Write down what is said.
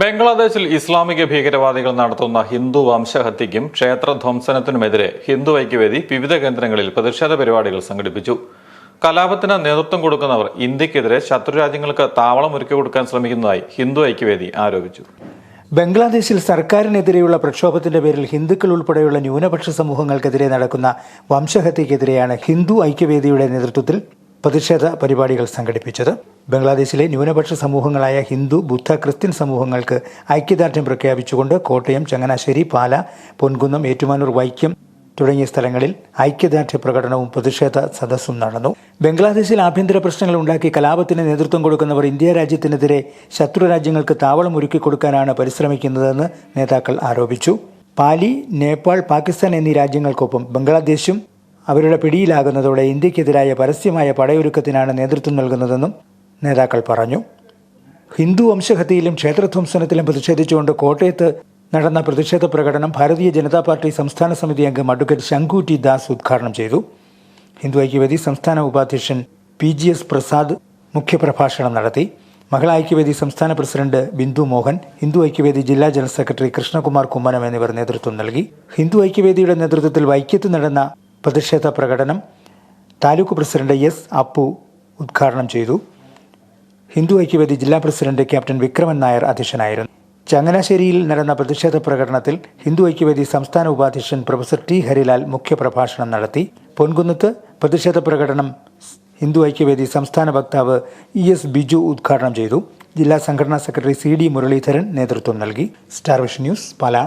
ബംഗ്ലാദേശിൽ ഇസ്ലാമിക ഭീകരവാദികൾ നടത്തുന്ന ഹിന്ദു വംശഹത്യയ്ക്കും ക്ഷേത്രധ്വംസനത്തിനുമെതിരെ ഹിന്ദു ഐക്യവേദി വിവിധ കേന്ദ്രങ്ങളിൽ പ്രതിഷേധ പരിപാടികൾ സംഘടിപ്പിച്ചു. കലാപത്തിന് നേതൃത്വം കൊടുക്കുന്നവർ ഇന്ത്യക്കെതിരെ ശത്രുരാജ്യങ്ങൾക്ക് താവളം ഒരുക്കി കൊടുക്കാൻ ശ്രമിക്കുന്നതായി ഹിന്ദു ഐക്യവേദി ആരോപിച്ചു. ബംഗ്ലാദേശിൽ സർക്കാരിനെതിരെയുള്ള പ്രക്ഷോഭത്തിന്റെ പേരിൽ ഹിന്ദുക്കൾ ഉൾപ്പെടെയുള്ള ന്യൂനപക്ഷ സമൂഹങ്ങൾക്കെതിരെ നടക്കുന്ന വംശഹത്യക്കെതിരെയാണ് ഹിന്ദു ഐക്യവേദിയുടെ നേതൃത്വത്തിൽ പ്രതിഷേധ പരിപാടികൾ സംഘടിപ്പിച്ചത്. ബംഗ്ലാദേശിലെ ന്യൂനപക്ഷ സമൂഹങ്ങളായ ഹിന്ദു ബുദ്ധ ക്രിസ്ത്യൻ സമൂഹങ്ങൾക്ക് ഐക്യദാർഢ്യം പ്രഖ്യാപിച്ചുകൊണ്ട് കോട്ടയം ചങ്ങനാശ്ശേരി പാല പൊൻകുന്നം ഏറ്റുമാനൂർ വൈക്കം തുടങ്ങിയ സ്ഥലങ്ങളിൽ ഐക്യദാർഢ്യ പ്രകടനവും പ്രതിഷേധ സദസ്സും നടന്നു. ബംഗ്ലാദേശിൽ ആഭ്യന്തര പ്രശ്നങ്ങൾ ഉണ്ടാക്കി കലാപത്തിന് നേതൃത്വം കൊടുക്കുന്നവർ ഇന്ത്യ രാജ്യത്തിനെതിരെ ശത്രു രാജ്യങ്ങൾക്ക് താവളം ഒരുക്കി കൊടുക്കാനാണ് പരിശ്രമിക്കുന്നതെന്ന് നേതാക്കൾ ആരോപിച്ചു. പാലി നേപ്പാൾ പാകിസ്ഥാൻ എന്നീ രാജ്യങ്ങൾക്കൊപ്പം ബംഗ്ലാദേശും അവരുടെ പിടിയിലാകുന്നതോടെ ഇന്ത്യക്കെതിരായ പരസ്യമായ പടയൊരുക്കത്തിനാണ് നേതൃത്വം നൽകുന്നതെന്നും നേതാക്കൾ പറഞ്ഞു. ഹിന്ദു വംശഹത്യയിലും ക്ഷേത്രധ്വംസനത്തിലും പ്രതിഷേധിച്ചുകൊണ്ട് കോട്ടയത്ത് നടന്ന പ്രതിഷേധ പ്രകടനം ഭാരതീയ ജനതാ പാർട്ടി സംസ്ഥാന സമിതി അംഗം അഡ്വക്കേറ്റ് ശങ്കു ടി ദാസ് ഉദ്ഘാടനം ചെയ്തു. ഹിന്ദു ഐക്യവേദി സംസ്ഥാന ഉപാധ്യക്ഷൻ പി ജി എസ് പ്രസാദ് മുഖ്യപ്രഭാഷണം നടത്തി. മഹിളാ ഐക്യവേദി സംസ്ഥാന പ്രസിഡന്റ് ബിന്ദു മോഹൻ ഹിന്ദു ഐക്യവേദി ജില്ലാ ജനറൽ സെക്രട്ടറി കൃഷ്ണകുമാർ കുമ്മനം എന്നിവർ നേതൃത്വം നൽകി. ഹിന്ദു ഐക്യവേദിയുടെ നേതൃത്വത്തിൽ വൈക്കത്ത് നടന്ന പ്രതിഷേധ പ്രകടനം താലൂക്ക് പ്രസിഡന്റ് എസ് അപ്പു ഉദ്ഘാടനം ചെയ്തു. ഹിന്ദു ഐക്യവേദി ജില്ലാ പ്രസിഡന്റ് ക്യാപ്റ്റൻ വിക്രമൻ നായർ അധ്യക്ഷനായിരുന്നു. ചങ്ങനാശ്ശേരിയിൽ നടന്ന പ്രതിഷേധ പ്രകടനത്തിൽ ഹിന്ദു ഐക്യവേദി സംസ്ഥാന ഉപാധ്യക്ഷൻ പ്രൊഫസർ ടി ഹരിലാൽ മുഖ്യപ്രഭാഷണം നടത്തി. പൊൻകുന്നത്ത് പ്രതിഷേധ പ്രകടനം ഹിന്ദു ഐക്യവേദി സംസ്ഥാന വക്താവ് ഇ എസ് ബിജു ഉദ്ഘാടനം ചെയ്തു. ജില്ലാ സംഘടനാ സെക്രട്ടറി സി ഡി മുരളീധരൻ നേതൃത്വം നൽകി. Starvish news Pala.